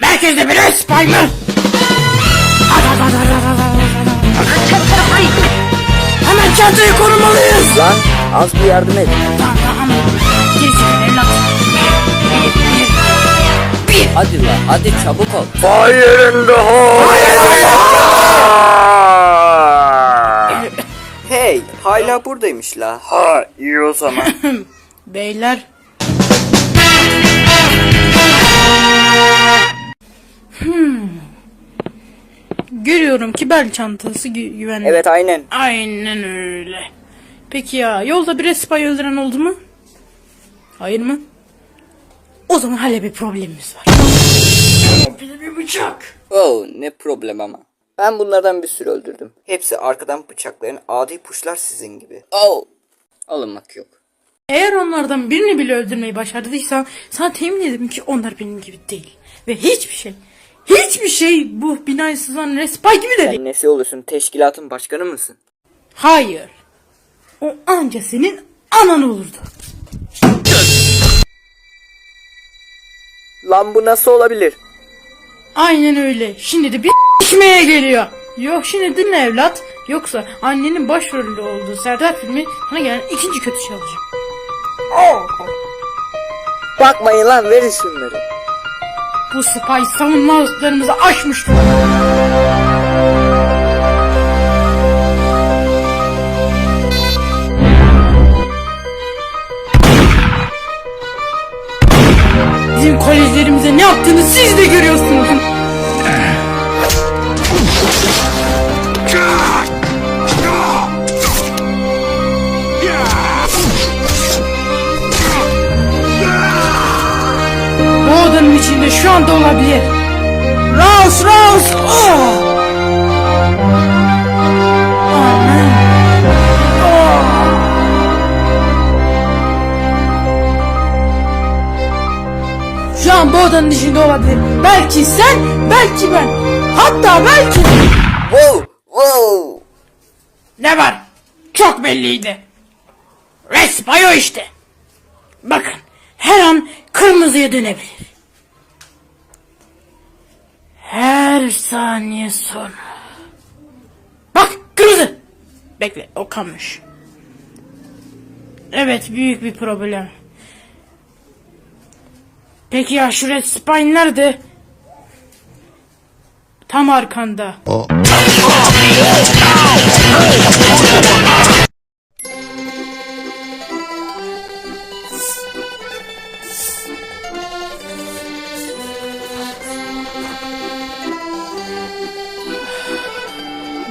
Merkezde bir the breach. Hemen çantayı korumalıyız. Lan az bir yardım et. Tamam evlat. Hadi lan hadi çabuk ol. Fire in the! Hey hala buradaymış la. Ha iyi o zaman. Beyler. Hmm. Görüyorum ki bel çantası gü- güvenli. Evet aynen. Aynen öyle. Peki ya yolda bir spy öldüren oldu mu? Hayır mı? O zaman hala bir problemimiz var. Bir bir bıçak. Oh ne problem ama. Ben bunlardan bir sürü öldürdüm. Hepsi arkadan bıçaklayan adi puşlar sizin gibi. Oh. Alınmak yok. Eğer onlardan birini bile öldürmeyi başardıysan sana temin ederim ki onlar benim gibi değil. Ve hiçbir şey, hiçbir şey bu binayı sızan respay gibi de değil. Sen nesi olursun teşkilatın başkanı mısın? Hayır. O anca senin anan olurdu. Lan bu nasıl olabilir? Aynen öyle. Şimdi de bir içmeye geliyor. Yok şimdi dinle evlat. Yoksa annenin başrolünde olduğu Serdar filmi sana gelen ikinci kötü şey olacak. Bakmayın lan verin şunları. Bu spy savunma hastalarımızı aşmış durumda. Bizim kolejlerimize ne yaptığını siz de görüyorsunuz. Bu odanın içinde şu anda olabilir. Raus, raus! Oh! Aman. Oh! Şu an bu odanın içinde olabilir. Belki sen, belki ben. Hatta belki... Wow wow. Ne var? Çok belliydi. Respayo işte. Bakın her an kırmızıya dönebilir. Her saniye sonra. Bak kırmızı. Bekle o kamış. Evet büyük bir problem. Peki ya şu Red Spine nerede? Tam arkanda.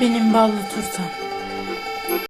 Benim ballı turtam.